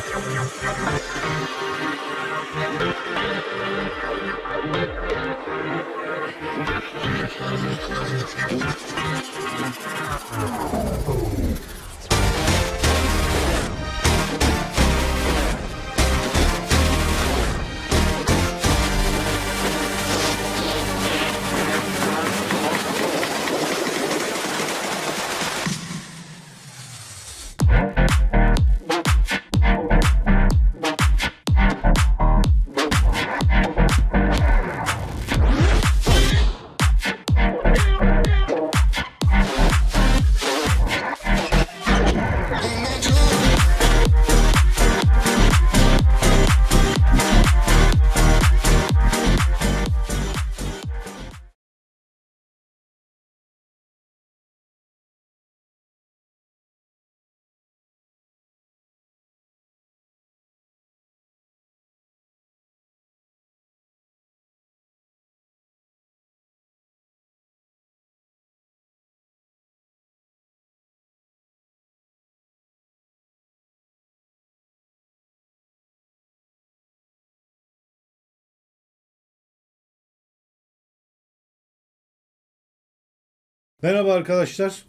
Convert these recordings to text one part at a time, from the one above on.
Oh. Merhaba arkadaşlar.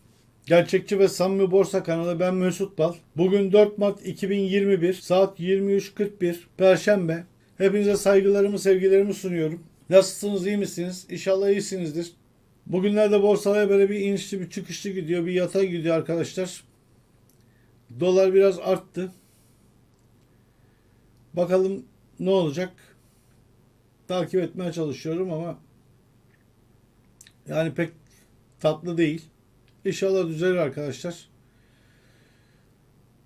Gerçekçi ve Samimi Borsa kanalı ben Mesut Bal. Bugün 4 Mart 2021 saat 23.41 Perşembe. Hepinize saygılarımı, sevgilerimi sunuyorum. Nasılsınız, iyi misiniz? İnşallah iyisinizdir. Bugünlerde borsalar böyle bir inişli bir çıkışlı gidiyor, bir yatay gidiyor arkadaşlar. Dolar biraz arttı. Bakalım ne olacak? Takip etmeye çalışıyorum ama yani pek tatlı değil. İnşallah düzelir arkadaşlar.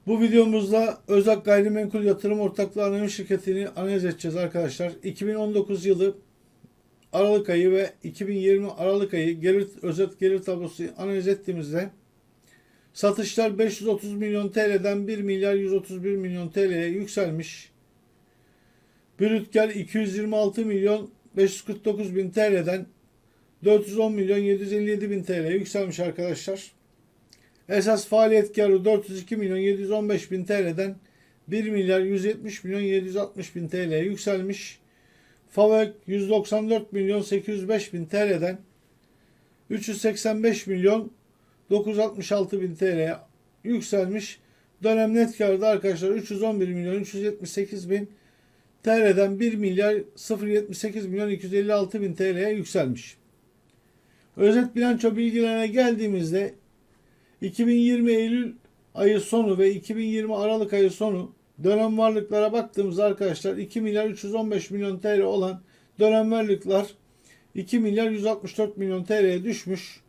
Bu videomuzda Özak Gayrimenkul Yatırım Ortaklığı Anonim Şirketi'ni analiz edeceğiz arkadaşlar. 2019 yılı Aralık ayı ve 2020 Aralık ayı gelir, özet gelir tablosu analiz ettiğimizde satışlar 530 milyon TL'den 1 milyar 131 milyon TL'ye yükselmiş. Brüt kar 226 milyon 549 bin TL'den 410 milyon 757 bin TL yükselmiş arkadaşlar. Esas faaliyet karı 402 milyon 715 bin TL'den 1 milyar 170 milyon 760 bin TL yükselmiş. FAVÖK 194 milyon 805 bin TL'den 385 milyon 966 bin TL yükselmiş. Dönem net karda arkadaşlar 311 milyon 378 bin TL'den 1 milyar 078 milyon 256 bin TL'ye yükselmiş. Özet bilanço bilgilerine geldiğimizde 2020 Eylül ayı sonu ve 2020 Aralık ayı sonu dönem varlıklara baktığımızda arkadaşlar 2 milyar 315 milyon TL olan dönem varlıklar 2 milyar 164 milyon TL'ye düşmüş.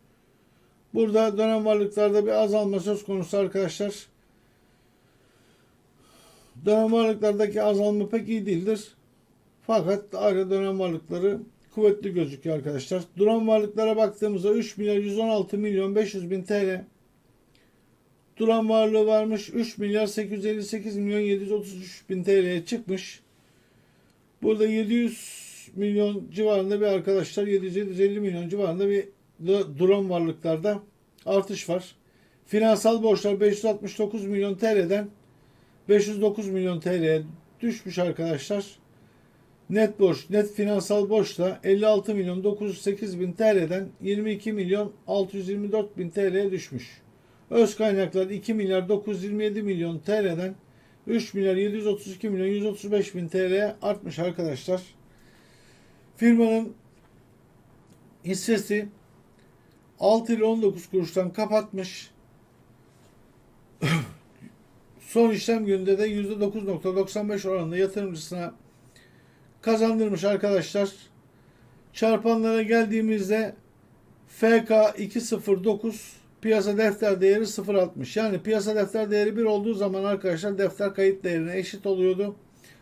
Burada dönem varlıklarda bir azalma söz konusu arkadaşlar. Dönem varlıklardaki azalma pek iyi değildir. Fakat ayrı dönem varlıkları kuvvetli gözüküyor arkadaşlar. Duran varlıklara baktığımızda 3 milyar 116 milyon 500 bin TL. Duran varlığı varmış 3 milyar 858 milyon 733 bin TL'ye çıkmış. Burada 700 milyon civarında bir arkadaşlar 750 milyon civarında bir duran varlıklarda artış var. Finansal borçlar 569 milyon TL'den 509 milyon TL'ye düşmüş arkadaşlar. Net borç, net finansal borç da 56 milyon 908 bin TL'den 22 milyon 624 bin TL'ye düşmüş. Öz kaynaklar 2 milyar 927 milyon TL'den 3 milyar 732 milyon 135 bin TL'ye artmış arkadaşlar. Firmanın hissesi 6 ile 19 kuruştan kapatmış. Son işlem gününde de %9.95 oranında yatırımcısına kazandırmış arkadaşlar. Çarpanlara geldiğimizde FK 209 piyasa defter değeri 0.60. Yani piyasa defter değeri 1 olduğu zaman arkadaşlar defter kayıt değerine eşit oluyordu.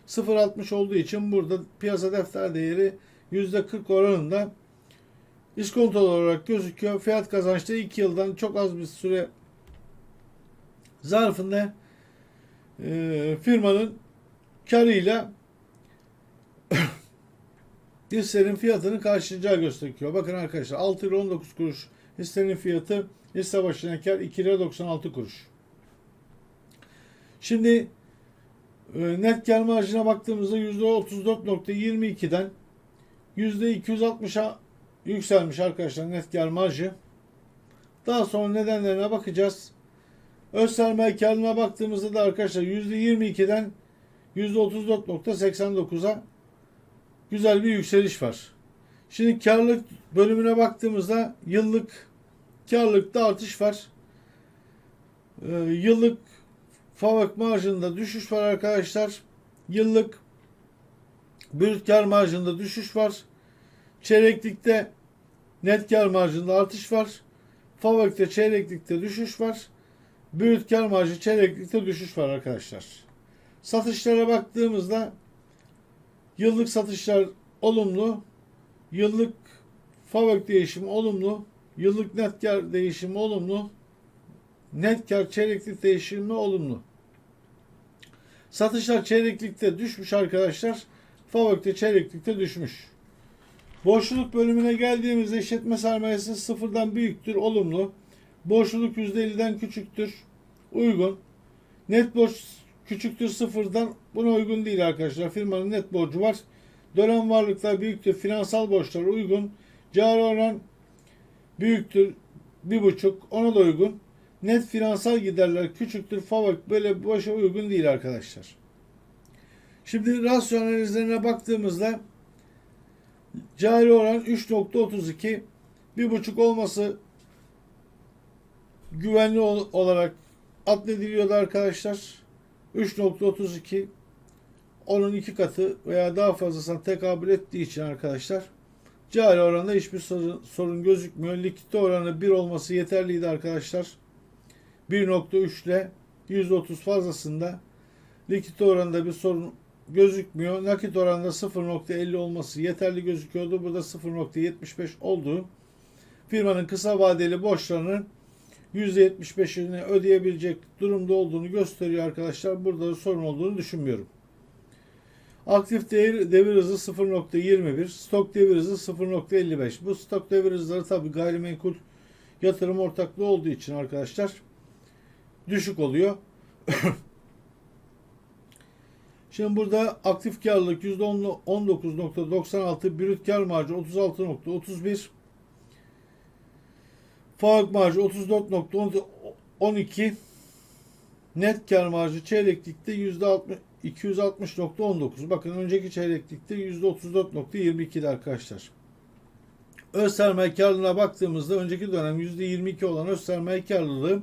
0.60 olduğu için burada piyasa defter değeri %40 oranında iskontolu olarak gözüküyor. Fiyat kazançta 2 yıldan çok az bir süre zarfında e, firmanın karıyla hissenin fiyatını karşılayacağı gösteriyor. Bakın arkadaşlar 6 lira 19 kuruş hissenin fiyatı hisse başına kar 2 lira 96 kuruş. Şimdi Ee, Net kar marjına baktığımızda %34.22'den %260'a yükselmiş arkadaşlar net kar marjı. Daha sonra nedenlerine bakacağız. Öz sermaye karına baktığımızda da arkadaşlar %22'den %34.89'a güzel bir yükseliş var. Şimdi karlılık bölümüne baktığımızda yıllık karlılıkta artış var. Ee, yıllık FAVÖK marjında düşüş var arkadaşlar. Yıllık brüt kar marjında düşüş var. Çeyreklikte net kar marjında artış var. FAVÖK'te çeyreklikte düşüş var. Brüt kar marjı çeyreklikte düşüş var arkadaşlar. Satışlara baktığımızda yıllık satışlar olumlu. Yıllık FAVÖK değişimi olumlu. Yıllık net kar değişimi olumlu. Net kar çeyreklik değişimi olumlu. Satışlar çeyreklikte düşmüş arkadaşlar. FAVÖK'te çeyreklikte düşmüş. Borçluluk bölümüne geldiğimizde işletme sermayesi sıfırdan büyüktür, olumlu. Borçluluk %50'den küçüktür, uygun. Net borç küçüktür sıfırdan, buna uygun değil arkadaşlar. Firmanın net borcu var. Dönem varlıklar büyüktür, finansal borçlar uygun. Cari oran büyüktür, bir buçuk, ona da uygun. Net finansal giderler küçüktür, FAVÖK böyle boşa uygun değil arkadaşlar. Şimdi rasyo analizlerine baktığımızda Cari oran 3.32 bir buçuk olması güvenli ol- olarak addediliyordu arkadaşlar. 3.32 onun iki katı veya daha fazlasına tekabül ettiği için arkadaşlar cari oranda hiçbir sorun, sorun gözükmüyor. Likidite oranı 1 olması yeterliydi arkadaşlar. 1.3 ile 130 fazlasında likidite oranında bir sorun gözükmüyor. Nakit oranda 0.50 olması yeterli gözüküyordu. Burada 0.75 olduğu firmanın kısa vadeli borçlarının %75'ini ödeyebilecek durumda olduğunu gösteriyor arkadaşlar. Burada da sorun olduğunu düşünmüyorum. Aktif devir, devir hızı 0.21, stok devir hızı 0.55. Bu stok devir hızları tabi gayrimenkul yatırım ortaklığı olduğu için arkadaşlar düşük oluyor. Şimdi burada aktif karlılık %19.96, brüt kar marjı 36.31, FAVÖK marjı 34.12, net kar marjı çeyreklikte %60 260.19. Bakın önceki çeyreklikte %34.22'di arkadaşlar. Öz sermaye karlılığına baktığımızda önceki dönem %22 olan öz sermaye karlılığı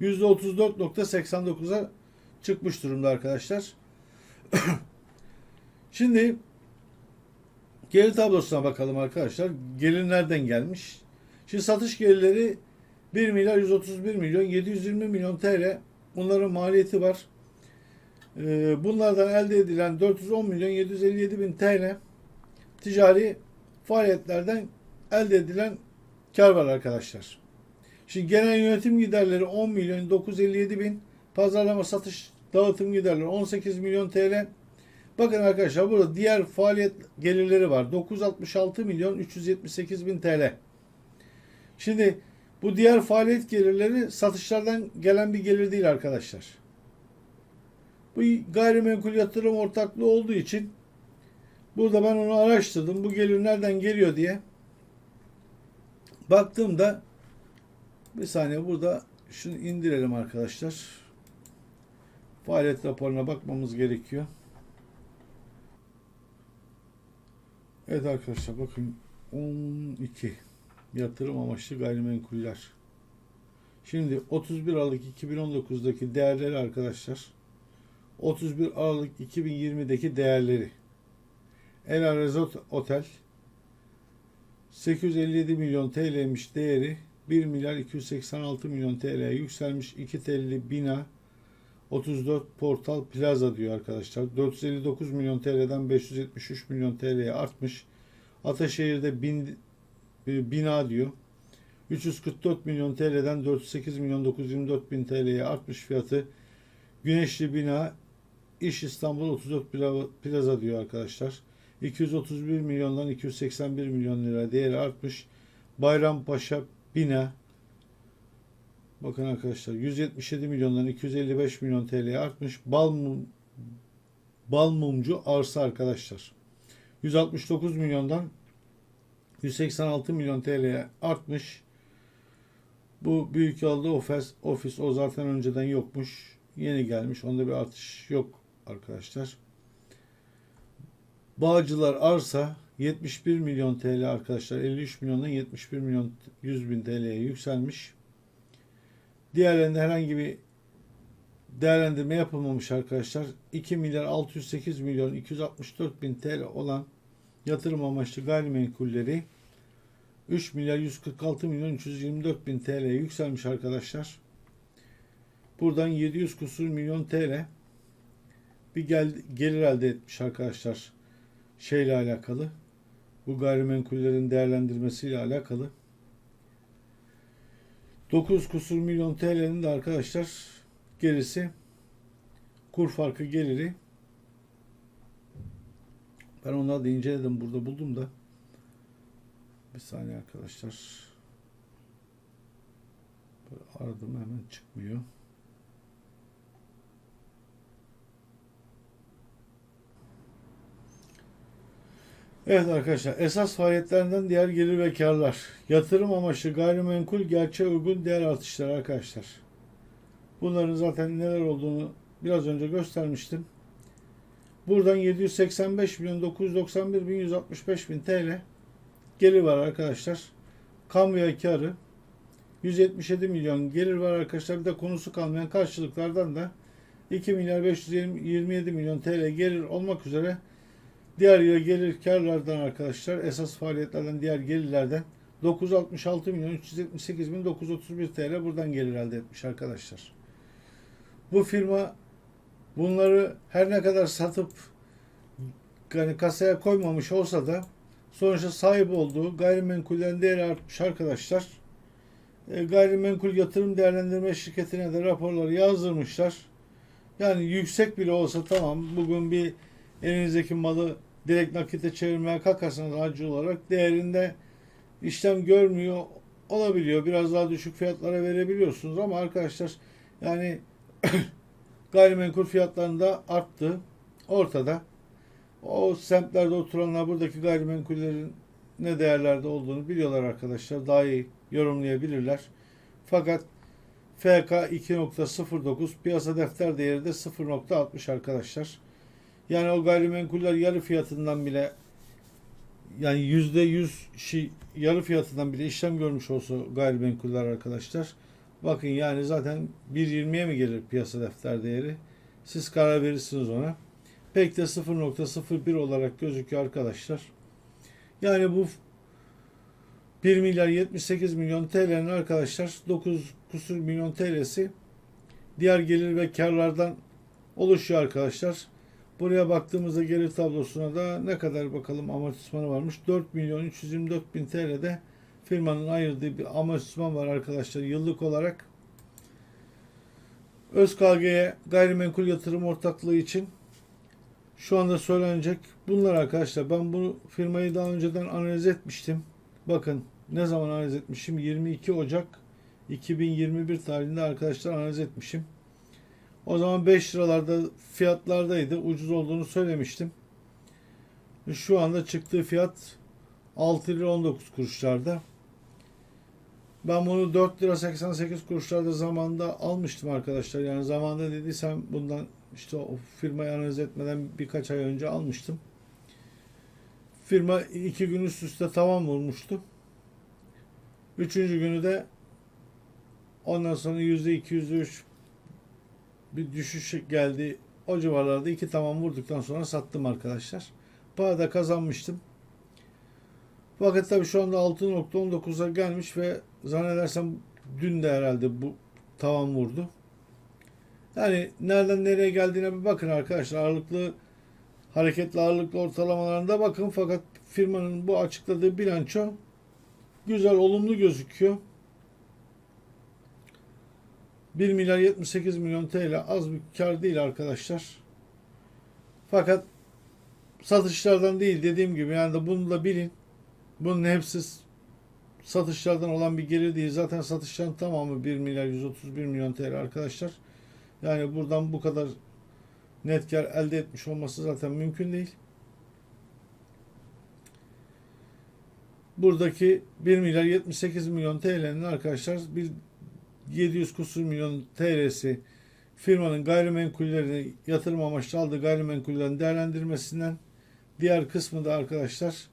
%34.89'a çıkmış durumda arkadaşlar. Şimdi gelir tablosuna bakalım arkadaşlar. Gelir nereden gelmiş? Şimdi satış gelirleri 1 milyar 131 milyon 720 milyon TL. Bunların maliyeti var. Ee, Bunlardan elde edilen 410 milyon 757 bin TL ticari faaliyetlerden elde edilen kar var arkadaşlar. Şimdi genel yönetim giderleri 10 milyon 957 bin, pazarlama satış dağıtım giderleri 18 milyon TL. Bakın arkadaşlar burada diğer faaliyet gelirleri var. 966 milyon 378 bin TL. Şimdi bu diğer faaliyet gelirleri satışlardan gelen bir gelir değil arkadaşlar. Bu gayrimenkul yatırım ortaklığı olduğu için burada ben onu araştırdım. Bu gelir nereden geliyor diye. Baktığımda bir saniye burada şunu indirelim arkadaşlar. Faaliyet raporuna bakmamız gerekiyor. Evet arkadaşlar bakın 12 yatırım amaçlı gayrimenkuller. Şimdi 31 Aralık 2019'daki değerleri arkadaşlar 31 Aralık 2020'deki değerleri Ela Resort Otel 857 milyon TL'miş değeri 1 milyar 286 milyon TL'ye yükselmiş 2 telli bina 34 Portal Plaza diyor arkadaşlar. 459 milyon TL'den 573 milyon TL'ye artmış. Ataşehir'de bin, bina diyor. 344 milyon TL'den 408 milyon 924 bin TL'ye artmış fiyatı. Güneşli bina İş İstanbul 34 Plaza diyor arkadaşlar. 231 milyondan 281 milyon lira değeri artmış. Bayrampaşa bina Bakın arkadaşlar 177 milyondan 255 milyon TL'ye artmış. Balmum Balmumcu arsa arkadaşlar. 169 milyondan 186 milyon TL'ye artmış. Bu büyük yolda ofis, ofis o zaten önceden yokmuş. Yeni gelmiş. Onda bir artış yok arkadaşlar. Bağcılar arsa 71 milyon TL arkadaşlar. 53 milyondan 71 milyon 100 bin TL'ye yükselmiş. Diğerlerinde herhangi bir değerlendirme yapılmamış arkadaşlar. 2 milyar 608 milyon 264 bin TL olan yatırım amaçlı gayrimenkulleri 3 milyar 146 milyon 324 bin TL'ye yükselmiş arkadaşlar. Buradan 700 kusur milyon TL bir gel, gelir elde etmiş arkadaşlar. Şeyle alakalı. Bu gayrimenkullerin değerlendirmesiyle alakalı. 9 kusur milyon TL'nin de arkadaşlar gerisi kur farkı geliri. Ben onları da inceledim. Burada buldum da. Bir saniye arkadaşlar. Böyle aradım hemen çıkmıyor. Evet arkadaşlar esas faaliyetlerinden diğer gelir ve karlar. Yatırım amaçlı gayrimenkul gerçeğe uygun değer artışları arkadaşlar. Bunların zaten neler olduğunu biraz önce göstermiştim. Buradan 785 milyon 991 bin 165 bin TL gelir var arkadaşlar. Kamuya karı 177 milyon gelir var arkadaşlar. Bir de konusu kalmayan karşılıklardan da 2 milyar 527 milyon TL gelir olmak üzere diğer yıl gelir karlardan arkadaşlar esas faaliyetlerden diğer gelirlerden 966 milyon 378 bin 931 TL buradan gelir elde etmiş arkadaşlar. Bu firma bunları her ne kadar satıp yani kasaya koymamış olsa da sonuçta sahip olduğu gayrimenkullerin değeri artmış arkadaşlar. E, gayrimenkul yatırım değerlendirme şirketine de raporları yazdırmışlar. Yani yüksek bile olsa tamam bugün bir elinizdeki malı direkt nakite çevirmeye kalkarsanız acı olarak değerinde işlem görmüyor olabiliyor. Biraz daha düşük fiyatlara verebiliyorsunuz ama arkadaşlar yani gayrimenkul fiyatlarında arttı. Ortada. O semtlerde oturanlar buradaki gayrimenkullerin ne değerlerde olduğunu biliyorlar arkadaşlar. Daha iyi yorumlayabilirler. Fakat FK 2.09 piyasa defter değeri de 0.60 arkadaşlar. Yani o gayrimenkuller yarı fiyatından bile yani yüzde yüz şey yarı fiyatından bile işlem görmüş olsa gayrimenkuller arkadaşlar. Bakın yani zaten 1.20'ye mi gelir piyasa defter değeri? Siz karar verirsiniz ona. Pek de 0.01 olarak gözüküyor arkadaşlar. Yani bu 1 milyar 78 milyon TL'nin arkadaşlar 9 kusur milyon TL'si diğer gelir ve karlardan oluşuyor arkadaşlar. Buraya baktığımızda gelir tablosuna da ne kadar bakalım amortismanı varmış. 4 milyon 324 bin TL'de firmanın ayırdığı bir amortisman var arkadaşlar yıllık olarak. ÖSKG'ye gayrimenkul yatırım ortaklığı için şu anda söylenecek bunlar arkadaşlar. Ben bu firmayı daha önceden analiz etmiştim. Bakın ne zaman analiz etmişim? 22 Ocak 2021 tarihinde arkadaşlar analiz etmişim. O zaman 5 liralarda fiyatlardaydı. Ucuz olduğunu söylemiştim. Şu anda çıktığı fiyat 6 lira 19 kuruşlarda. Ben bunu 4 lira 88 kuruşlarda zamanda almıştım arkadaşlar. Yani zamanda dediysem bundan işte o firmayı analiz etmeden birkaç ay önce almıştım. Firma iki gün üst üste tavan vurmuştu. Üçüncü günü de ondan sonra yüzde iki, yüzde üç bir düşüş geldi. O civarlarda iki tamam vurduktan sonra sattım arkadaşlar. Para da kazanmıştım. Fakat tabii şu anda 6.19'a gelmiş ve zannedersem dün de herhalde bu tavan vurdu. Yani nereden nereye geldiğine bir bakın arkadaşlar. Ağırlıklı hareketli ağırlıklı ortalamalarında bakın fakat firmanın bu açıkladığı bilanço güzel olumlu gözüküyor. 1 milyar 78 milyon TL az bir kar değil arkadaşlar. Fakat satışlardan değil dediğim gibi yani de bunu da bilin. Bunun hepsi satışlardan olan bir gelir değil. Zaten satışların tamamı 1 milyar 131 milyon TL arkadaşlar. Yani buradan bu kadar net kar elde etmiş olması zaten mümkün değil. Buradaki 1 milyar 78 milyon TL'nin arkadaşlar bir 700 kusur milyon TL'si firmanın gayrimenkullerini yatırım amaçlı aldığı gayrimenkullerin değerlendirmesinden diğer kısmı da arkadaşlar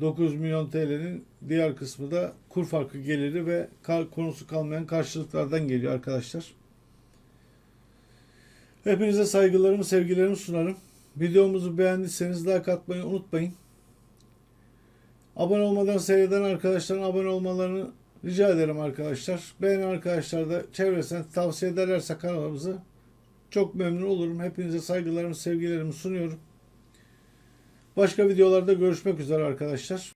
9 milyon TL'nin diğer kısmı da kur farkı geliri ve konusu kalmayan karşılıklardan geliyor arkadaşlar. Hepinize saygılarımı, sevgilerimi sunarım. Videomuzu beğendiyseniz like atmayı unutmayın. Abone olmadan seyreden arkadaşların abone olmalarını rica ederim arkadaşlar. Beğenen arkadaşlar da çevresine tavsiye ederlerse kanalımızı çok memnun olurum. Hepinize saygılarımı, sevgilerimi sunuyorum. Başka videolarda görüşmek üzere arkadaşlar.